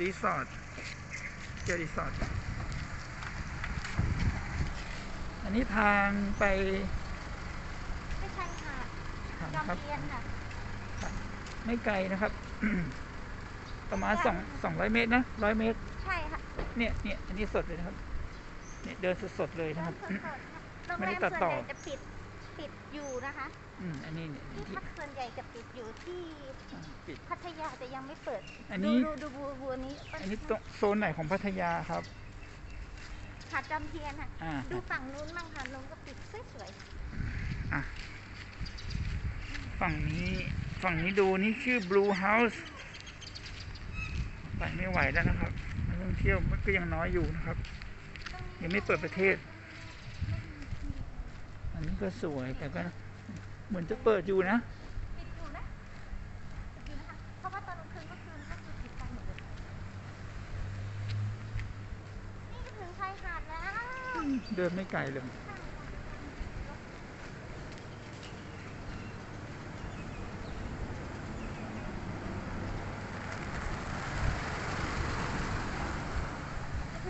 รีสอร์ทเกียวรีสอร์ทอันนี้ทางไปไม่ใช่ค่ะทางจอมครับ เทียนค่ะไม่ไกลนะครับ ประมาณสองสองร้อยเมตรนะร้อยเมตร ใช่ค่ะเนี่ยเนี่ยอันนี้สดเลยนะครับ เนี่ยเดินสดๆเลยนะครับเริ่มสดๆค่ะโรงไม่แรได้มตัดส่วนต่อ ใหญ่จะปิดปิดอยู่นะคะ อืมอันนี้เนี่ยที่ที่พักส่วนใหญ่จะปิดอยู่ที่อ่า ปิด พัทยาแต่ยังไม่เปิดอันนี้ ดูดูดูบัวบัวนี้อันนี้ตรงโซนไหนของพัทยาครับ หาดจอมเทียนค่ะ อ่า ดูฝั่งนู้นบ้างค่ะนู้นก็ปิดสวยอะฝั่งนี้ฝั่งนี้ดูนี่ชื่อ Blue House ไปไม่ไหวแล้วนะครับนักท่องเที่ยวมันก็ยังน้อยอยู่นะครับ ๆยังไม่เปิดประเทศ อันนี้ก็สวยแต่ก็เหมือนจะเปิดอยู่นะ ปิดอยู่นะปิดอยู่นะคะเพราะว่าตอนกลางคืนก็คือก็คือปิดกันหมดเลยนี่ก็ถึงชายหาดแล้ว เดินไม่ไกลเลย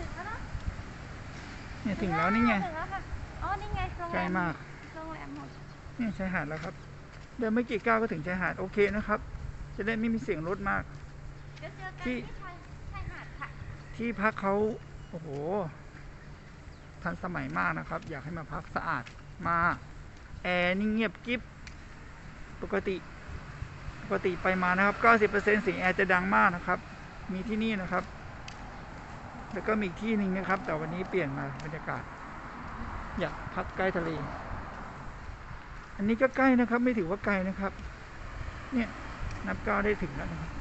ถึงแล้วเนอะเนี่ยถึงแล้วนี่ไง ถึงแล้วค่ะ อ๋อ นี่ไงโรงแรใกล้มาก โรงแรมหมดเนี่ยชายหาดแล้วครับ เดินไม่กี่ก้าวก็ถึงชายหาด โอเคนะครับ จะได้ไม่มีเสียงรถมาก เดี๋ยวเจอกันที่ที่ชายชายหาดค่ะ ที่พักเขาโอ้โห ทันสมัยมากนะครับ อยากให้มาพักสะอาดมา แอร์นี่เงียบกิ๊บปกติปกติไปมานะครับ 90%เสียงแอร์จะดังมากนะครับ มีที่นี่นะครับ แล้วก็มีอีกที่หนึ่งนะครับ แต่วันนี้เปลี่ยนมาบรรยากาศ อยากพักใกล้ทะเล อันนี้ก็ใกล้นะครับ ไม่ถือว่าไกลนะครับ เนี่ยนับก้าวได้ถึงแล้วนะครับ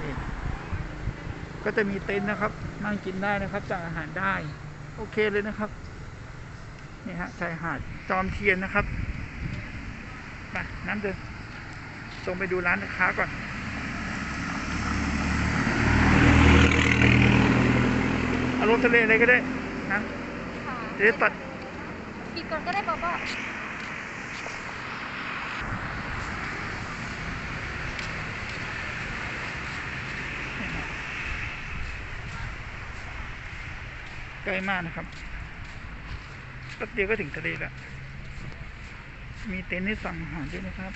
นี่ ก็จะมีเต็นท์นะครับ นั่งกินได้นะครับสั่งอาหารได้ โอเคเลยนะครับนี่ฮะชายหาดจอมเทียนนะครับไปน้ำเดินตรงไปดูร้านค้าก่อนอารมณ์ทะเลอะไรก็ได้นะค่ะเดี๋ยวตัดปิดก่อนก็ได้บอกว่า ใกล้มากนะครับแป๊บเดียวก็ถึงทะเลแล้ว มีเต็นท์ให้สั่งอาหารด้วยนะครับ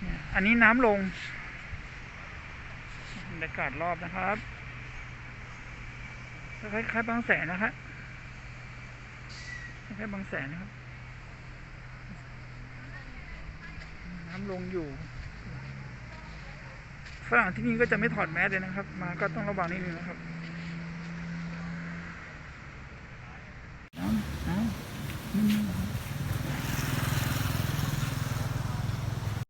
เนี่ยอันนี้น้ำลงบรรยากาศรอบนะครับคล้ายๆบางแสนนะครับคล้ายๆบางแสนนะครับ น้ำลงอยู่ฝรั่งที่นี่ก็จะไม่ถอดแมสเลยนะครับ มาก็ต้องระวังนิดนึงนะครับ